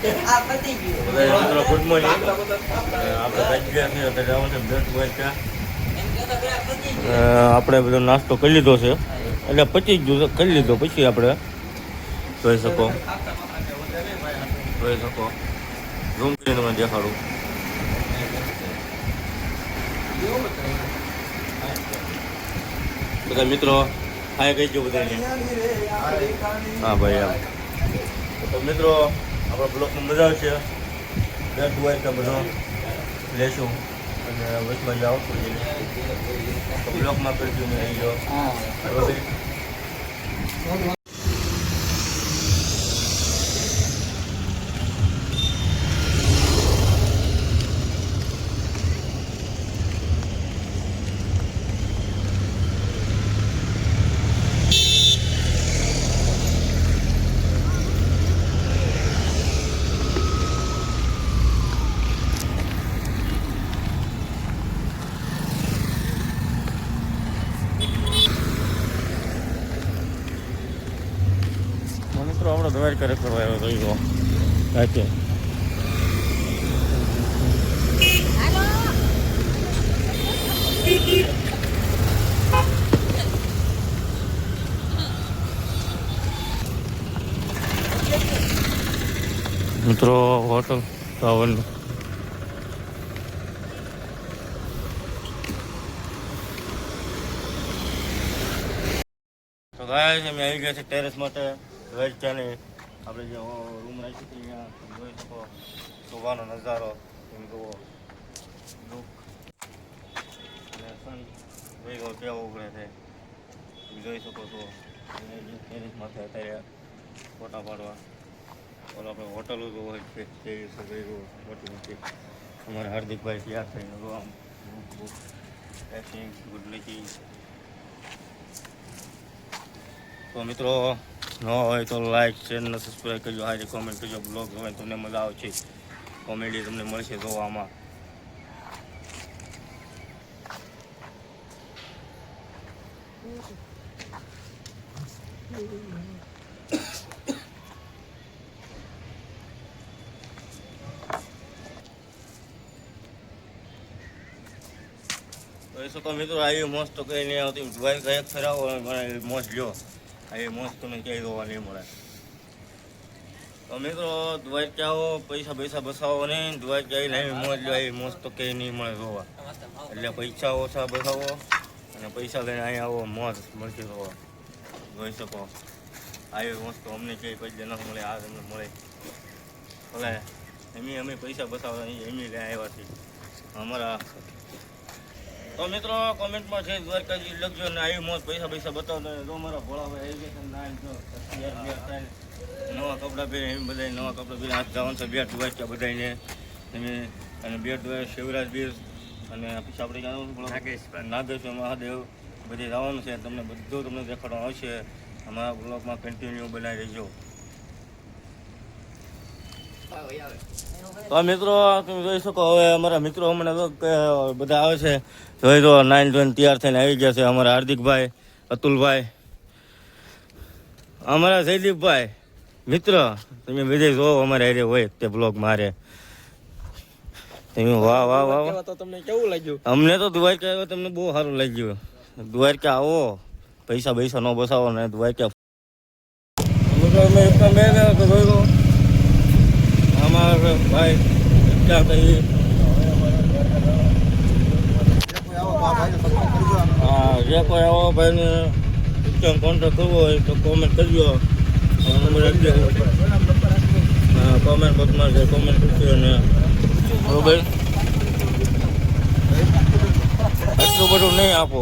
મિત્રો good morning આપણે બધો નાસ્તો કરી લીધો છે. એટલે પચી જ ગયું કરી લીધો પછી આપણે. જોઈ શકો. જોઈ શકો. રૂમ કરીને દેખાડું. બધા મિત્રો હા કહી જો બધા હા ભાઈ તો મિત્રો આપણા બ્લોકમાં મજા આવશે બ્લડ હોય તો બધો લેશું. અને વચમાં જ આવતું જઈએ બ્લોકમાં કરજો ને અહીં જો બરોબર મિત્રો આપણો દ્વારકા રેક કરવા આવ્યો તો ગયો સાચે મિત્રો હોટલ સાવન તો ગાય અમે આવી ગયા છે ટેરેસ માટે વેજ ચાને આપણે જે રૂમ રાખી હતી અહીંયા જોઈ શકો, શોભાનો નજારો એમ જુઓ. લુક અને સન જોઈ ગયો કેવો ઉગડે છે. જોઈ શકો છો. અને જે ટેરેસ માથે અત્યારે ફોટા પાડવા. ઓલો આપણે હોટલો હોય છે, તે ગયો મોટી મોટી. અમારા હાર્દિકભાઈ તૈયાર થઈને જો આમ બુક બુક ગુડ લકી તો મિત્રો ન હોય તો લાઈક શેર ને સબસ્ક્રાઈબ કરજો. હાજર કોમેન્ટ કરજો. બ્લોગ હોય તમને મજા આવશે. કોમેડી તમને મળશે જોવામાં. તો મિત્રો, આવી મોસ્ટ તો કઈ નહીં આવતી. ભાઈ, કઈ ફેરાવો મને મોસ્ટ લ્યો આવી મસ્ત તમને ક્યાંય જોવા નહીં મળે. તો મિત્રો દ્વારકા આવો પૈસા પૈસા બસાવો નહીં દ્વારકા આવી મોજ લો આવી મોસ્ટ તો કંઈ નહીં મળે જોવા. એટલે પૈસા ઓછા બસાવો અને પૈસા લઈને અહીંયા આવો, મોજ મળતી જોવા. જોઈ શકો. આવી મોસ્ટ તો અમને ક્યાંય પૈસા ન મળે, આ તમને મળે. ભલે, એમ અમે પૈસા બસાવવા, એમ લઈ આવ્યા છીએ. અમારા તો મિત્રો કોમેન્ટમાં છે દ્વારકાજી લખજો ને આવી મોત પૈસા પૈસા બતાવતો તો મારા ભોળાભાઈ આવી ગયા ના જો નવા કપડાં પહેરે એમ બધા નવા કપડાં પહેરે. હાથ જવાનું છે બેટ દ્વારકા બધાને તમે અને બે દ્વારકા શિવરાજ બીર અને પછી આપણે ક્યાં નાગેશ્વર. નાગેશ્વર મહાદેવ. બધે જવાનું છે. તમને બધું તમને દેખાડવાનું આવશે અમારા બ્લોગમાં કન્ટિન્યુ બનાવી રહેજો. તો મિત્રો તમે જોઈ શકો હવે અમારા મિત્રો હમણાં બધા આવે છે. જોઈ જો નાઇન જોઈને તૈયાર થઈને આવી ગયા છે અમારા હાર્દિકભાઈ અતુલભાઈ. અમારા જયદીપભાઈ મિત્ર તમે બધે જોવો અમારે હારે હોય તે બ્લોગ મારે. તમે વાહ વાહ વાહ વાહ. તો તમને કેવું લાગ્યું? અમને તો દ્વારકા આવ્યો તમને બહુ સારું લાગ્યું. દ્વારકા આવો પૈસા પૈસા ન બસાવો ને દ્વારકા અમે તો અમે એકદમ બે ગયા તો જોઈ લો અમારા ભાઈ ક્યાં કહીએ હા, જે કોઈ આવો ભાઈને પિક્ચર કોન્ટેક્ટ કરવો હોય તો કોમેન્ટ કરજો. નંબર આપજો હા કોમેન્ટ બોક્સમાં છે કોમેન્ટ કરજો અને બરોબર? એટલું બધું નહીં આપો.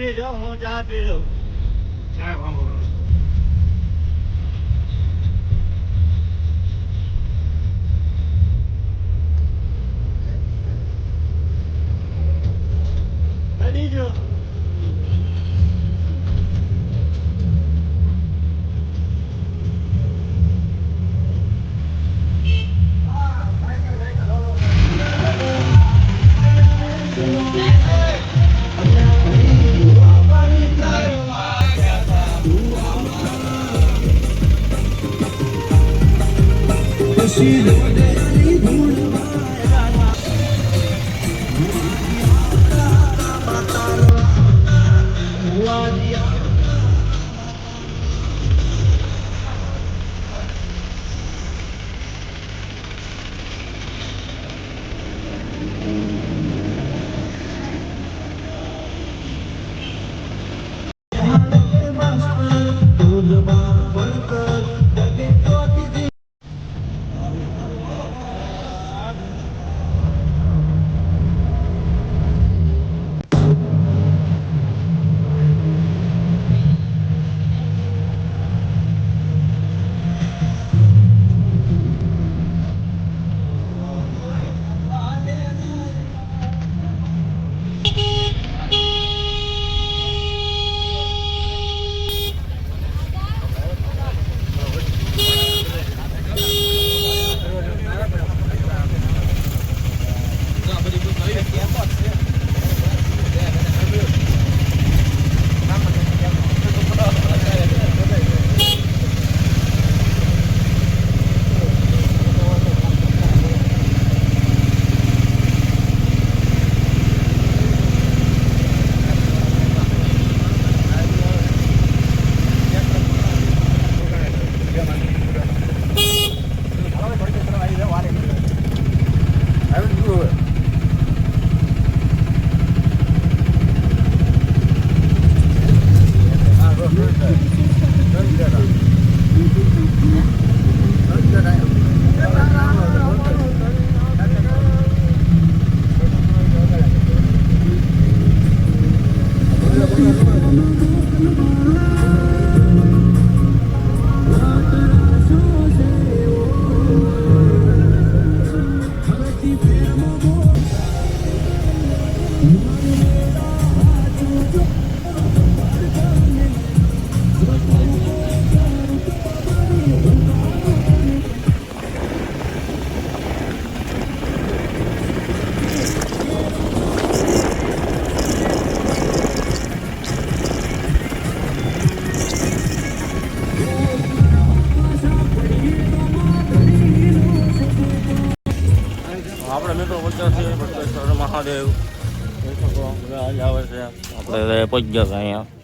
બે મિનિટ હો, હું ચા પી પહોંચી ગયા છે અહીંયા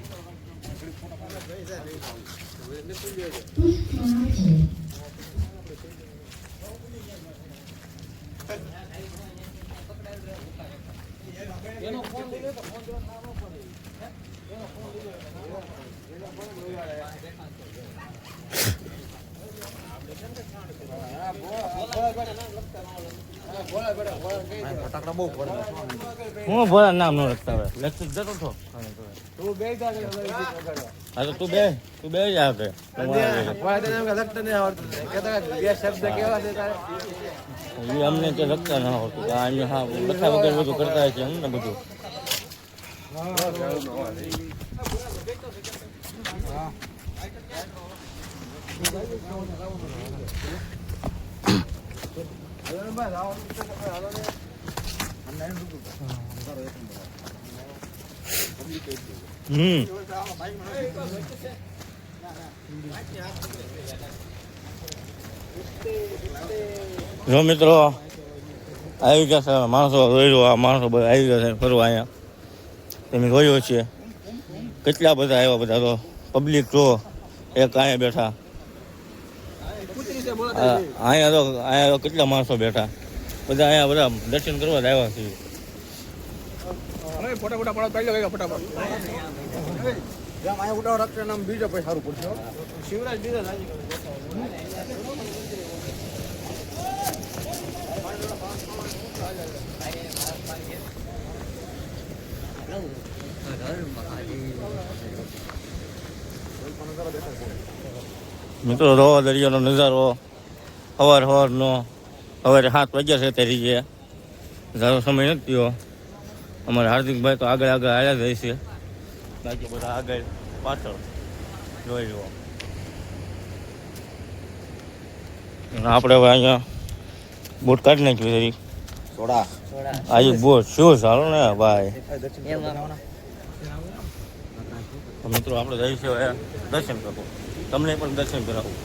હું ભોળા નામ નો લખતા હવે લખી જતો હતો હા તો તું બે તું બે જ આવે. અમને કે લખતા ના કે અહીંયા હા લખા વગર બધું કરતા છે એમ ને બધું. હમ. જો મિત્રો, આવી ગયા છે માણસો જોઈ આ માણસો બધા આવી ગયા છે ફરવા અહીંયા. તમે જોયું છે. કેટલા બધા આવ્યા બધા તો. પબ્લિક જો, એક અહીંયા બેઠા. અહીંયા તો અહીંયા તો કેટલા માણસો બેઠા? બધા અહીંયા બધા દર્શન કરવા જ આવ્યા છે ફોટા ફોટા પડો વેગા ફટાફટ અહીંયા ઉડાવ રાખશે બીજો પછી સારું પડશે શિવરાજ બીજો મિત્રો દરિયાનો નજારો સવાર સવારનો સવારે સાત વાગ્યા છે ત્યારે ગયા ધારો સમય નથી થયો. અમારા હાર્દિકભાઈ તો આગળ આગળ આવ્યા જાય છે. બાકી બધા આગળ પાછળ જોઈ લો. આપણે હવે અહીંયા બોટ કાઢી નાખ્યું જરી સોડા. આજે બોટ શું ચાલો ને ભાઈ. તો મિત્રો આપણે જઈશું દર્શન કરો તમને પણ દર્શન કરાવું.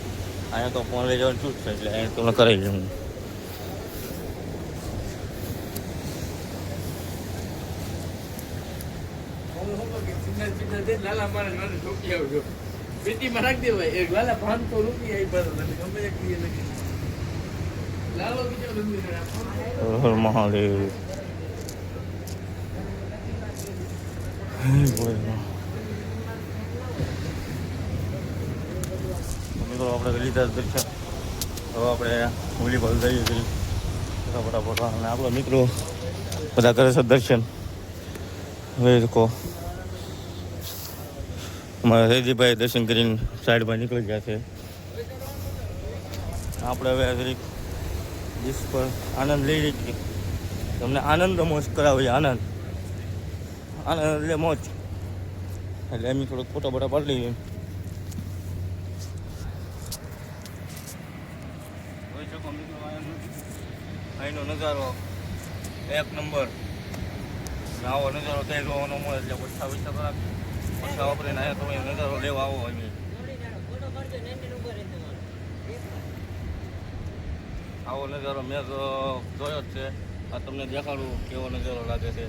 અહીંયા તો ફોન લઈ જવાનું શું છે? એટલે અહીંયા તમને કરાવી લઉં પેટીમાં રાખ દેવાય. એક લાલા પાંચસો રૂપિયા ગમે એક લાલો બીજો મહાદેવ. હે ભોળેનાથ. તો મિત્રો આપણે લીધા દર્શન. હવે આપણે હોલી પર જઈએ છીએ. ફટાફટ ફોટા અને આપણા મિત્રો બધા કરે છે દર્શન. હવે લોકો અમારા હૈદીભાઈ દર્શન કરીને સાઈડમાં નીકળી ગયા છે. આપણે હવે જરીક પર આનંદ લઈ રહી છીએ. તમને આનંદ મોજ કરાવી આનંદ. આનંદ એટલે મોજ. એટલે એમ થોડોક ફોટા બોટા પાડી લઈએ જોઈ શકો મિત્રો અહીંયા અહીંનો નજારો એક નંબર. આવો નજારો ત્યાં જોવાનો મળે એટલે પૈસા પૈસા કરાક પૈસા વાપરીને અહીંયા તમે નજારો લેવા આવો અમે. આવો નજારો મેં તો જોયો જ છે. આ તમને દેખાડું કેવો નજારો લાગે છે.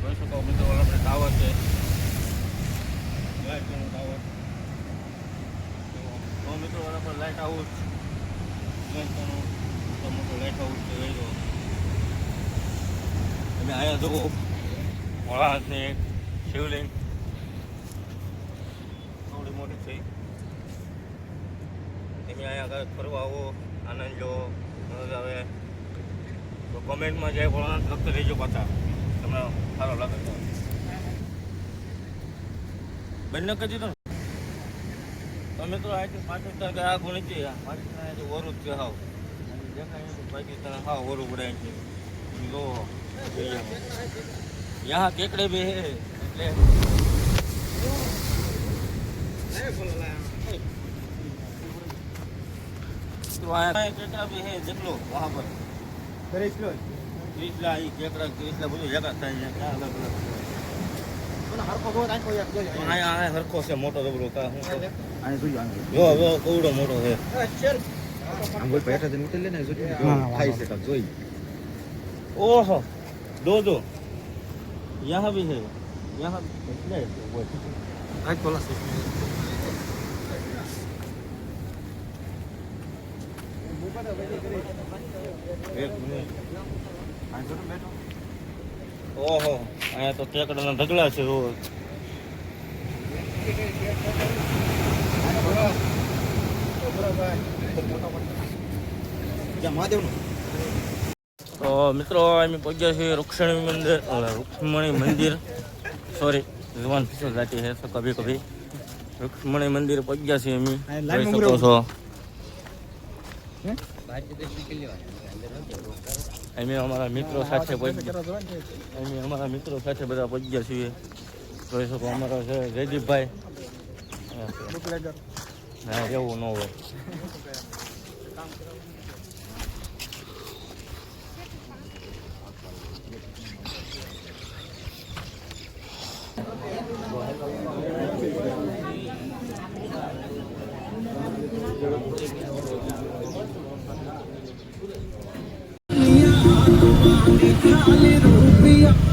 જોઈ શકો મિત્રો, આપણે ટાવર છે. લાઇટનું ટાવર. મિત્રો આપણે લાઇટ હાઉસ લાઇટનું મોટો મોટો રહ્યો અને અહીંયા જુઓ. ભોળાનાથ ને શિવલિંગ. થોડી મોટી થઈ તમે અહીંયા આગળ ફરવા આવો, આનંદ લો, મજા આવે. તો કોમેન્ટમાં જય ભોળાનાથ લખતો રહેજો પાછા. તમને સારો લાગે તો. બંને કદી તો તમે તો અહીંથી પાંચ વિસ્તાર ગયા ગુણી છે પાંચ વિસ્તાર ઓરું જ છે હાવ દેખાય નહીં તો પાકિસ્તાન હાવ ઓરું પડે છે જો યહાં કેકડે બી હે એટલે तो आया केकड़ा भी है देख लो वहाँ पर त्रिशला ही केकड़ा त्रिशला બધું જગા થાય છે ક્યાં અલગ અલગ પણ આયા આયા હરખો છે મોટો દબરો કા હું તો જો જો કવડો મોટો છે ઓહો દો દો યહાં ભી હે. ઓહો અહીંયા તો ટેકડાના ઢગલા છે રોજ. બરાબર તો મિત્રો અમે પહોંચ્યા છીએ રૂક્ષણી મંદિર રૂક્ષ્મણી મંદિર. સોરી જુવાન ફિસલ જાતી હે તો કભી કભી. રૂક્ષ્મણી મંદિર પહોંચ્યા છીએ અમે. જોઈ શકો છો. અમે અમારા મિત્રો સાથે અમે અમારા મિત્રો સાથે બધા પહોંચ્યા છીએ. જોઈ શકો અમારા છે જયદીપભાઈ. એવું ન હોય. હા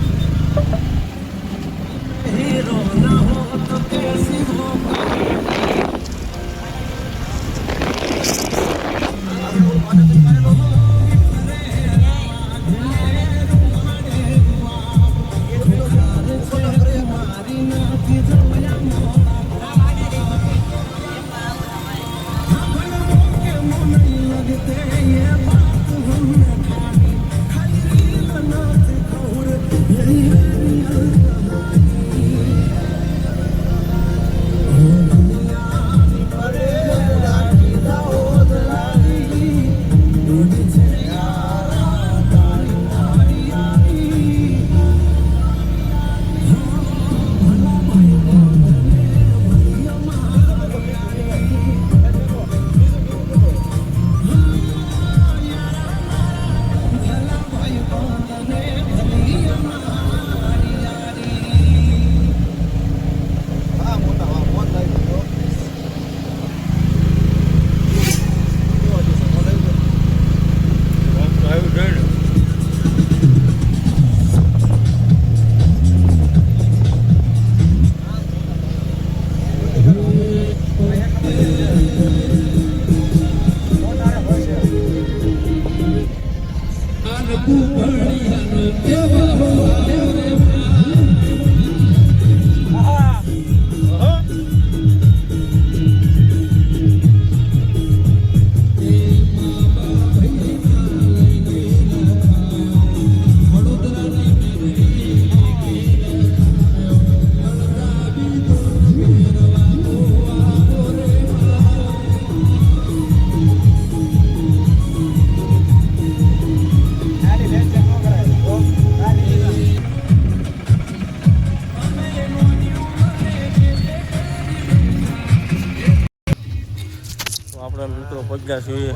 પગ્યા છીએ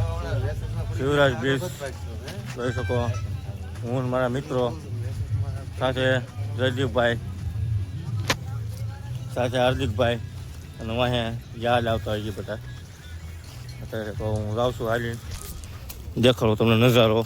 શિવરાજ બ્રિજ જોઈ શકો હું મારા મિત્રો સાથે જયદીપભાઈ, સાથે હાર્દિકભાઈ અને વાહે યાદ આવતા હોય બધા. અત્યારે હું રાવ છું હાલી દેખાડું તમને નજારો.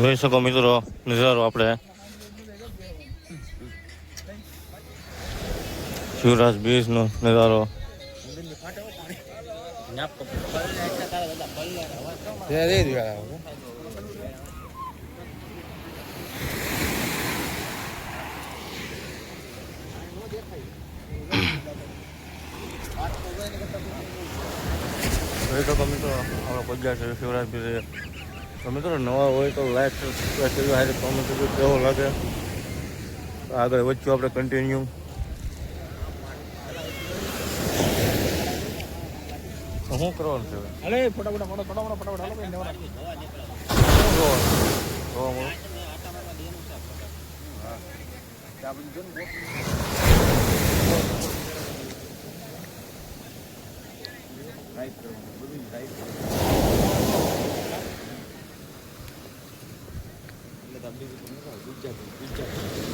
જોઈ શકો મિત્રો, નજારો આપણે. શિવરાજ બ્રિજનો નજારો. જોઈ મિત્રો, આપણે પગ્યા છે શિવરાજ તો મિત્રો નવા હોય તો લાઈક સબસ્ક્રાઈબ કરજો હારે કોમેન્ટ કરજો કેવો લાગે. આગળ વધશું આપણે કન્ટિન્યુ શું કરવાનું છે અરે ફટાફટ ફટાફટ ફટાફટ ફટાફટ ફટાફટ બધું 되기 때문에 문자도 문자.